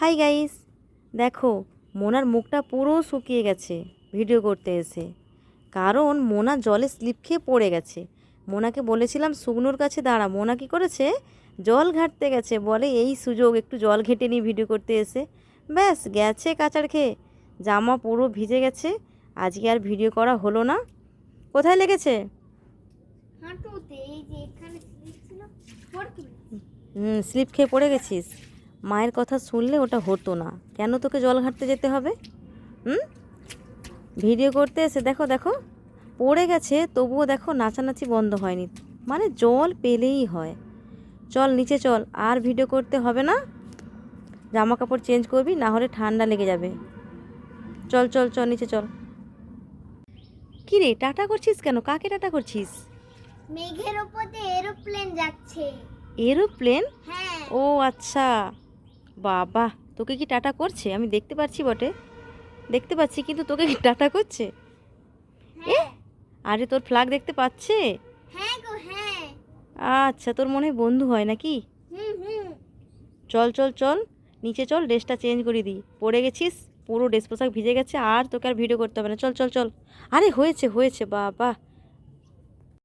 Hi guys. দেখো মোনার মুখটা পুরো শুকিয়ে গেছে ভিডিও করতে এসে। কারণ মোনা জলে স্লিপ খেয়ে পড়ে গেছে। মোনাকে বলেছিলাম শুকনোর কাছে দাঁড়া। মোনা কি করেছে? জল ঘাটতে গেছে। বলে এই সুযোগ একটু জল ঘেটে নিই ভিডিও করতে এসে। ব্যাস গেছে কাচার খেয়ে। জামা পুরো ভিজে গেছে। আজকে আর ভিডিও করা হলো না। কোথায় লেগেছে? হুম স্লিপ খেয়ে পড়ে গেছিস? মায়ের কথা শুনলে ওটা হতো না। কেন তোকে জল ঘাটতে যেতে হবে? হুম? ভিডিও করতে এসে দেখো দেখো পড়ে গেছে তবুও দেখো নাচানাচি বন্ধ হয়নি। মানে জল পেলেই হয়। চল নিচে চল আর ভিডিও করতে হবে না। জামা কাপড় চেঞ্জ করবি না হলে ঠান্ডা লেগে যাবে। চল চল চল নিচে চল। কী রে টাটা করছিস কেন? কাকে টাটা করছিস? মেঘের উপর এরোপ্লেন যাচ্ছে। এরোপ্লেন? হ্যাঁ। ও আচ্ছা। বাবা তোকে কি টাটা করছে? আমি দেখতে পাচ্ছি বটে। দেখতে পাচ্ছি কিন্তু তোকে কি টাটা করছে? হ্যাঁ। আরে তোর ফ্ল্যাগ দেখতে পাচ্ছে? হ্যাঁ হ্যাঁ। আচ্ছা তোর মনে হয় বন্ধু হয় নাকি? চল চল চল নিচে চল ড্রেসটা চেঞ্জ করে দিই। পরে গেছিস পুরো ড্রেস পোশাক ভিজে গেছে আর তোকে আর ভিডিও করতে হবে না। চল চল চল। আরে হয়েছে হয়েছে বাবা।